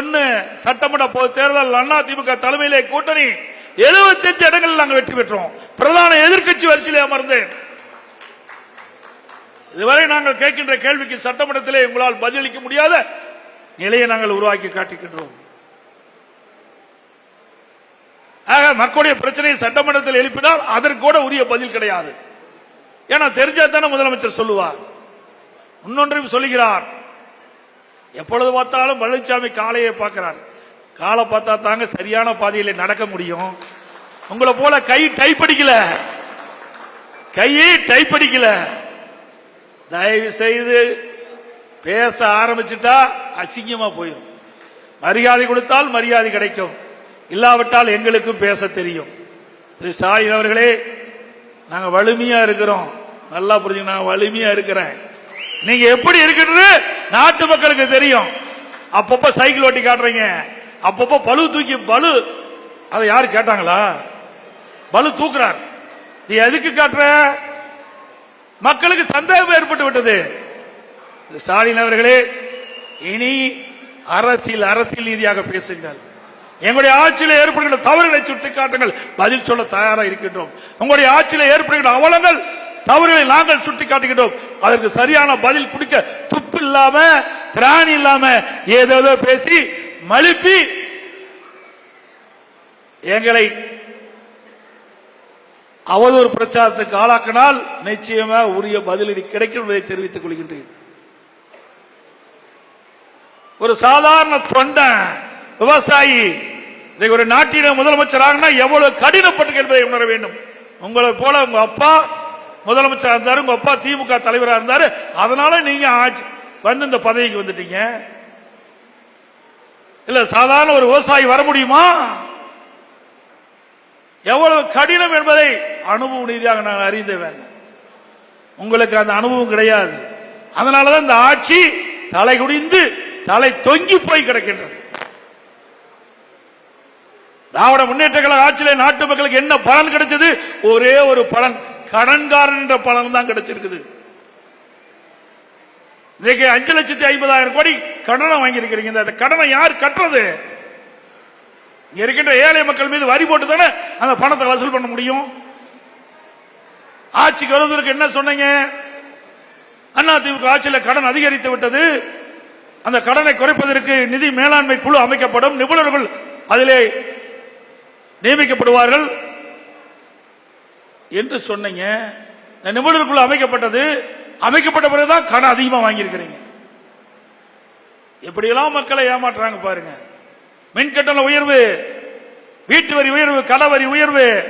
ஒன்னு சட்டமன்ற பொது தேர்தல் அண்ணா திமுக தலைமையிலே கூட்டணி 75 இடங்களில் நாங்கள் வெற்றி பெற்றோம். பிரதான எதிர்கட்சி வரிசையில் அமர்ந்தேன் இதுவரை நாங்கள் கேட்கின்ற கேள்விக்கு சட்டமன்றத்திலே உங்களால் பதிலளிக்க முடியாத நிலையை நாங்கள் உருவாக்கி காட்டுகின்றோம் ஆக மக்களுடைய பிரச்சனையை சட்டமன்றத்தில் எழுப்பினால் அதற்கு கூட உரிய பதில் கிடையாது. ஏன்னா தெரிஞ்சா தானே முதலமைச்சர் சொல்லுவார். இன்னொன்றையும் சொல்லுகிறார். எப்பொழுது பார்த்தாலும் பழனிசாமி காலையை பார்க்கிறார். காலை பார்த்தா தாங்க சரியான பாதையில் நடக்க முடியும். உங்களை போல கை டைப் அடிக்கல. கையை டைப் அடிக்கல. தயவு செய்து பேச ஆரம்பிச்சுட்டா அசிங்கமா போயிடும் மரியாதை கொடுத்தால் மரியாதை கிடைக்கும். இல்லாவிட்டால் எங்களுக்கும் பேச தெரியும். திரு ஸ்டாலின் அவர்களே நாங்கள் வலிமையா இருக்கிறோம். நல்லா புரிஞ்சுங்க நான் வலிமையா இருக்கிறேன். நீங்க எப்படி இருக்கிறது நாட்டு மக்களுக்கு தெரியும். அப்பப்ப சைக்கிள் ஓட்டி காட்டுறீங்க. அப்பப்ப பளு தூக்கி பலு அதை யாரு கேட்டாங்களா? பலு தூக்குறார். நீ எதுக்கு காட்டுற? மக்களுக்கு சந்தேகம் ஏற்பட்டு விட்டது. ஸ்டாலின் அவர்களே இனி அரசியல் அரசியல் ரீதியாக பேசுங்கள். எங்களுடைய ஆட்சியில் ஏற்படுகின்ற தவறுகளை சுட்டிக்காட்டுங்கள். பதில் சொல்ல தயாராக இருக்கின்றோம். உங்களுடைய ஆட்சியில் ஏற்படுகின்ற அவலங்கள் தவறுகளை நாங்கள் சுட்டி காட்டுகின்றோம் அதற்கு சரியான பதில் கொடுக்க துப்பு இல்லாம திராணி இல்லாம ஏதேதோ பேசி மழுப்பி எங்களை அவதூறு பிரச்சாரத்துக்கு ஆளாக்கினால் நிச்சயமா உரிய பதிலடி கிடைக்கும் என்பதை தெரிவித்துக் கொள்கின்றேன். ஒரு சாதாரண தொண்டன் விவசாயி ஒரு நாட்டின முதலமைச்சராக எவ்வளவு கடினப்பட்டு என்பதை உணர வேண்டும். உங்களை போல உங்க அப்பா முதலமைச்சரா இருந்தாரு உங்க அப்பா திமுக தலைவரா இருந்தாரு. அதனால நீங்க ஆட்சி வந்து இந்த பதவிக்கு வந்துட்டீங்க. இல்ல சாதாரண ஒரு விவசாயி வர முடியுமா? எவ்வளவு கடினம் என்பதை அனுபவ ரீதியாக நான் அறிந்தவன் உங்களுக்கு அந்த அனுபவம் கிடையாது. அதனாலதான் இந்த ஆட்சி தலை குடிந்து தலை தொங்கி போய் கிடக்கின்றது. திராவிட முன்னேற்ற கழக ஆட்சியில் நாட்டு மக்களுக்கு என்ன பலன் கிடைச்சது? ஒரே ஒரு பலன். கடன்காரன் என்ற பலன் தான் கிடைச்சிருக்குது. இன்னைக்கு அஞ்சு லட்சத்தி ஐம்பதாயிரம் கோடி கடனை வாங்கியிருக்கிறீங்க. இந்த கடனை யார் கட்டுறது? இங்க இருக்கின்ற ஏழை மக்கள் மீது வரி போட்டு தானே அந்த பணத்தை வசூல் பண்ண முடியும்? ஆட்சிக்கு வருவதற்கு என்ன சொன்னீங்க? அண்ணா ஆட்சியில் கடன் அதிகரித்து விட்டது. அந்த கடனை குறைப்பதற்கு நிதி மேலாண்மை குழு அமைக்கப்படும். நிபுணர்கள் அதிலே நியமிக்கப்படுவார்கள். என்று சொன்னீங்க. இந்த அமைக்கப்பட்டது. அமைக்கப்பட்ட பிறகுதான் கடன் அதிகமா வாங்கியிருக்கிறீங்க. எப்படியெல்லாம் மக்களை ஏமாற்றுறாங்க பாருங்க. மின்கட்டண உயர்வு வீட்டு வரி உயர்வு கடை வரி உயர்வு.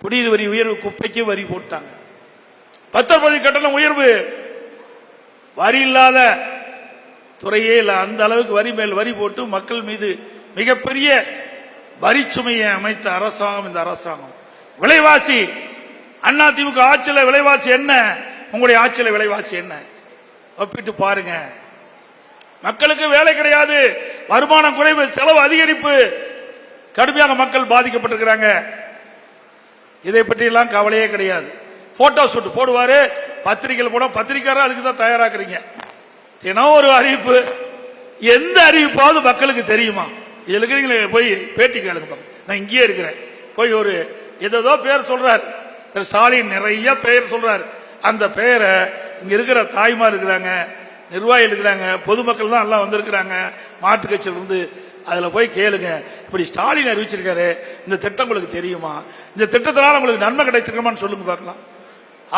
குடிநீர் வரி உயர்வு குப்பைக்கு வரி போட்டாங்க. பத்தொன்பது கட்டணம் உயர்வு. வரி இல்லாத துறையே இல்லை. அந்த அளவுக்கு வரி மேல் வரி போட்டு மக்கள் மீது மிகப்பெரிய வரி சுமையை அமைத்த அரசாங்கம் இந்த அரசாங்கம். விலைவாசி அண்ணா திமுக ஆட்சியில் விலைவாசி என்ன? உங்களுடைய ஆட்சியில் விலைவாசி என்ன? ஒப்பிட்டு பாருங்க. மக்களுக்கு வேலை கிடையாது. வருமானம் குறைவு செலவு அதிகரிப்பு. கடுமையாக மக்கள் பாதிக்கப்பட்டிருக்கிறாங்க. இதை பற்றி எல்லாம் கவலையே கிடையாது. போட்டோ ஷூட் போடுவாரு பத்திரிகைகள் போட பத்திரிக்கையாளர் அதுக்கு தான் தயாராக்குறீங்க. தினம் ஒரு அறிவிப்பு. எந்த அறிவிப்பாவது மக்களுக்கு தெரியுமா? இதுல இருக்கிறீங்களே போய் பேட்டி கேளுங்க நான் இங்கேயே இருக்கிறேன். போய் ஒரு ஏதோ பேர் சொல்றார். திரு ஸ்டாலின் நிறைய பெயர் சொல்றார். அந்த பெயரை இங்க இருக்கிற தாய்மார் இருக்கிறாங்க நிர்வாகிகள் இருக்கிறாங்க பொதுமக்கள் தான் எல்லாம் வந்திருக்கிறாங்க. மாட்டு கட்சியில் இருந்து அதுல போய் கேளுங்க. இப்படி ஸ்டாலின் அறிவிச்சிருக்காரு. இந்த திட்டம் உங்களுக்கு தெரியுமா? இந்த திட்டத்தினால உங்களுக்கு நன்மை கிடைச்சிருக்கமான்னு சொல்லுங்க பார்க்கலாம்.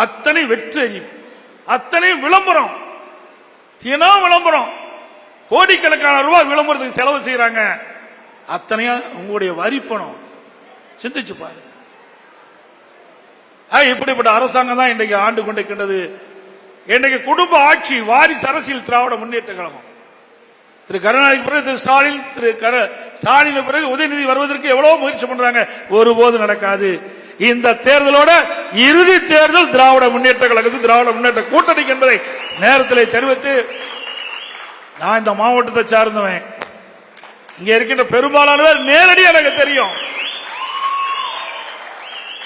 அத்தனை வெற்றி அறிவு அத்தனை விளம்பரம். தினம் விளம்பரம். கோடிக்கணக்கான ரூபாய் விளம்பரத்துக்கு செலவு செய்யறாங்க. அத்தனையும் உங்களுடைய வரி பணம் சிந்திச்சு பாரு இப்படிப்பட்ட அரசாங்கம் தான் இன்றைக்கு ஆண்டு கொண்டிருக்கின்றது. இன்றைக்கு குடும்ப ஆட்சி வாரிசு அரசியல் திராவிட முன்னேற்ற கழகம். திரு கருணாநிதிக்கு பிறகு திரு ஸ்டாலின் திரு கர ஸ்டாலின் பிறகு உதயநிதி வருவதற்கு எவ்வளவு முயற்சி பண்றாங்க. ஒருபோது நடக்காது. இந்த தேர்தலோட இறுதி தேர்தல் திராவிட முன்னேற்ற கழகத்துக்கு திராவிட முன்னேற்ற கூட்டணிக்கு என்பதை நேரத்தில் தெரிவித்து நான் இந்த மாவட்டத்தை சார்ந்தவன். இங்க இருக்கின்ற பெரும்பாலானவர் நேரடியாக எனக்கு தெரியும்.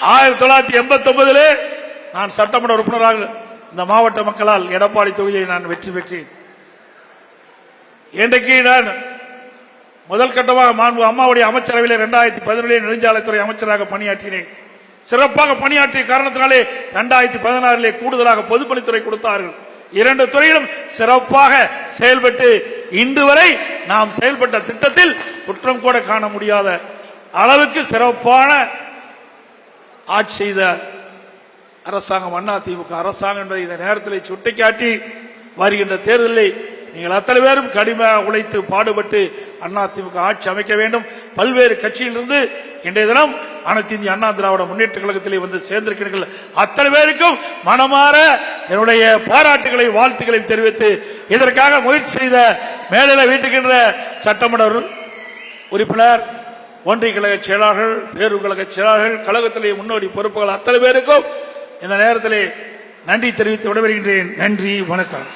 ஆயிரத்தி தொள்ளாயிரத்தி எண்பத்தி ஒன்பதிலே நான் சட்டமன்ற உறுப்பினராக இந்த மாவட்ட மக்களால் எடப்பாடி தொகுதியை நான் வெற்றி பெற்றேன். இன்றைக்கு நான் முதல் கட்டமாக மாண்பு அம்மாவுடைய அமைச்சரவையில் இரண்டாயிரத்தி பதினேழு நெடுஞ்சாலைத்துறை அமைச்சராக பணியாற்றினேன். சிறப்பாக பணியாற்றிய காரணத்தினாலே இரண்டாயிரத்தி பதினாறிலே கூடுதலாக பொதுப்பணித்துறை கொடுத்தார்கள். இரண்டு துறையிலும் சிறப்பாக செயல்பட்டு இன்று வரை நாம் செயல்பட்ட திட்டத்தில் குற்றம் கூட காண முடியாத அளவுக்கு சிறப்பான ஆட்சி செய்த அரசாங்கம் அண்ணா திமுக அரசாங்கம் என்பதை இந்த நேரத்தில் சுட்டிக்காட்டி வருகின்ற தேர்தலில் நீங்கள் அத்தனை பேரும் கடுமையாக உழைத்து பாடுபட்டு அண்ணா திமுக ஆட்சி அமைக்க வேண்டும். பல்வேறு கட்சியிலிருந்து இன்றைய தினம் அனைத்து இந்திய அண்ணா திராவிட முன்னேற்ற கழகத்திலே வந்து சேர்ந்திருக்கிறீர்கள். அத்தனை பேருக்கும் மனமாற என்னுடைய பாராட்டுகளை வாழ்த்துக்களையும் தெரிவித்து இதற்காக முயற்சி செய்த மேலிட வீட்டுக்கின்ற சட்டமன்ற உறுப்பினர் ஒன்றிய கழக செயலாளர்கள் பேரூர் கழக செயலாளர்கள் கழகத்திலே முன்னோடி பொறுப்புகள் அத்தனை பேருக்கும் இந்த நேரத்திலே நன்றி தெரிவித்து விடைபெறுகின்றேன். நன்றி வணக்கம்.